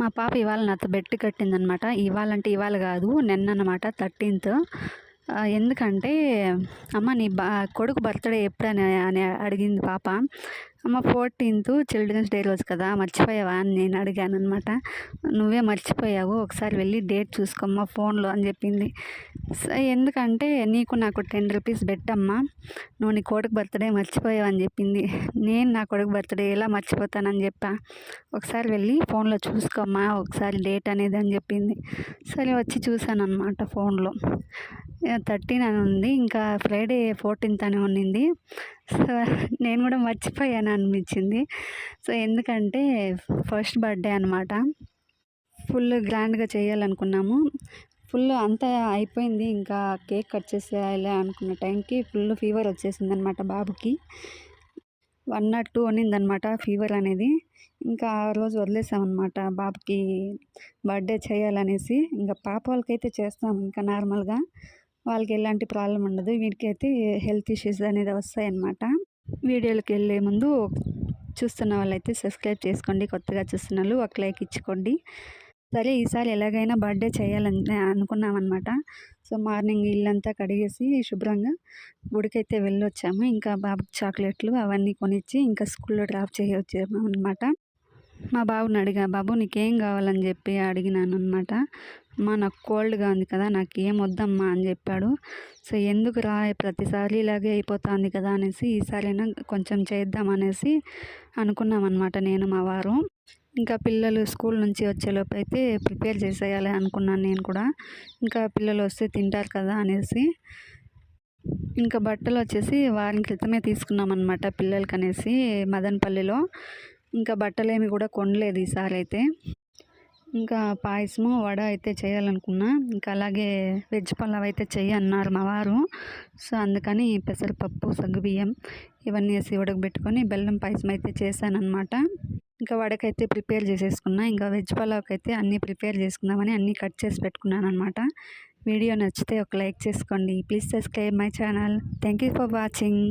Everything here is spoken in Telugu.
మా పాప ఇవాళ నాతో బెట్టు కట్టిందనమాట. ఇవాళ అంటే ఇవాళ కాదు నిన్న అనమాట థర్టీన్త్ ఎందుకంటే అమ్మ నీ బా కొడుకు బర్త్డే ఎప్పుడని అని అడిగింది పాప. అమ్మ ఫోర్టీన్త్ చిల్డ్రన్స్ డే రోజు కదా మర్చిపోయావా అని నేను అడిగాను అనమాట నువ్వే మర్చిపోయావు ఒకసారి వెళ్ళి డేట్ చూసుకోమ్మా ఫోన్లో అని చెప్పింది. ఎందుకంటే నీకు నాకు టెన్ రూపీస్ పెట్టమ్మా నువ్వు నీ కొడుకు బర్త్డే మర్చిపోయావు అని చెప్పింది. నేను నా కొడుకు బర్త్డే ఎలా మర్చిపోతానని చెప్పా. ఒకసారి వెళ్ళి ఫోన్లో చూసుకోమ్మా ఒకసారి డేట్ అనేది అని చెప్పింది. సరే వచ్చి చూశాను అనమాట ఫోన్లో. థర్టీన్ అని ఉంది ఇంకా ఫ్రైడే ఫోర్టీన్త్ అని ఉన్నింది. సో నేను కూడా మర్చిపోయాను అనిపించింది. సో ఎందుకంటే ఫస్ట్ బర్త్డే అనమాట ఫుల్ గ్రాండ్గా చేయాలనుకున్నాము. ఫుల్ అంతా అయిపోయింది. ఇంకా కేక్ కట్ చేసేయాలి అనుకున్న టైంకి ఫుల్ ఫీవర్ వచ్చేసింది అనమాట బాబుకి. వన్ నాట్ టూ అనిందనమాట ఫీవర్ అనేది. ఇంకా ఆ రోజు వదిలేసామన్నమాట బాబుకి బర్త్డే చేయాలనేసి. ఇంకా పాప వాళ్ళకైతే చేస్తాం ఇంకా నార్మల్గా. వాళ్ళకి ఎలాంటి ప్రాబ్లం ఉండదు. వీటికైతే హెల్త్ ఇష్యూస్ అనేది వస్తాయన్నమాట. వీడియోలకు వెళ్ళే ముందు చూస్తున్న వాళ్ళైతే సబ్స్క్రైబ్ చేసుకోండి. కొత్తగా చూస్తున్న వాళ్ళు ఒక లైక్ ఇచ్చుకోండి. సరే ఈసారి ఎలాగైనా బర్త్డే చేయాలని అనుకున్నామన్నమాట. సో మార్నింగ్ ఇల్లంతా కడిగేసి శుభ్రంగా గుడికైతే వెళ్ళొచ్చాము. ఇంకా బాబుకి చాక్లెట్లు అవన్నీ కొనిచ్చి ఇంకా స్కూల్లో డ్రాప్ చేయొచ్చాము అనమాట మా బాబుని అడిగా బాబు నీకేం కావాలని చెప్పి అడిగినాను అనమాట అమ్మ నాకు కోల్డ్గా ఉంది కదా నాకు ఏం వద్దమ్మా అని చెప్పాడు. సో ఎందుకు రా ప్రతిసారి ఇలాగే అయిపోతుంది కదా అనేసి ఈసారైనా కొంచెం చేద్దామనేసి అనుకున్నాం అనమాట నేను మా వారు. ఇంకా పిల్లలు స్కూల్ నుంచి వచ్చేలోపు అయితే ప్రిపేర్ చేసేయాలి అనుకున్నాను నేను కూడా. ఇంకా పిల్లలు వస్తే తింటారు కదా అనేసి ఇంకా బట్టలు వచ్చేసి వారం క్రితమే తీసుకున్నాం అనమాట పిల్లలకి అనేసి మదనపల్లిలో. ఇంకా బట్టలేమి కూడా కొనలేదు ఈసారి అయితే ఇంకా పాయసము వడ అయితే చేయాలనుకున్నా. ఇంకా అలాగే వెజ్ పలావ్ అయితే చెయ్యి అన్నారు మా వారు. సో అందుకని పెసరపప్పు సగ్గుబియ్యం ఇవన్నీ వేసి ఉడకబెట్టుకొని బెల్లం పాయసం అయితే చేశానమాట ఇంకా వడకైతే ప్రిపేర్ చేసేసుకున్నా. ఇంకా వెజ్ పలావ్కి అయితే అన్నీ ప్రిపేర్ చేసుకుందామని అన్నీ కట్ చేసి పెట్టుకున్నాను అనమాట వీడియో నచ్చితే ఒక లైక్ చేసుకోండి. Please subscribe my channel. Thank you for watching.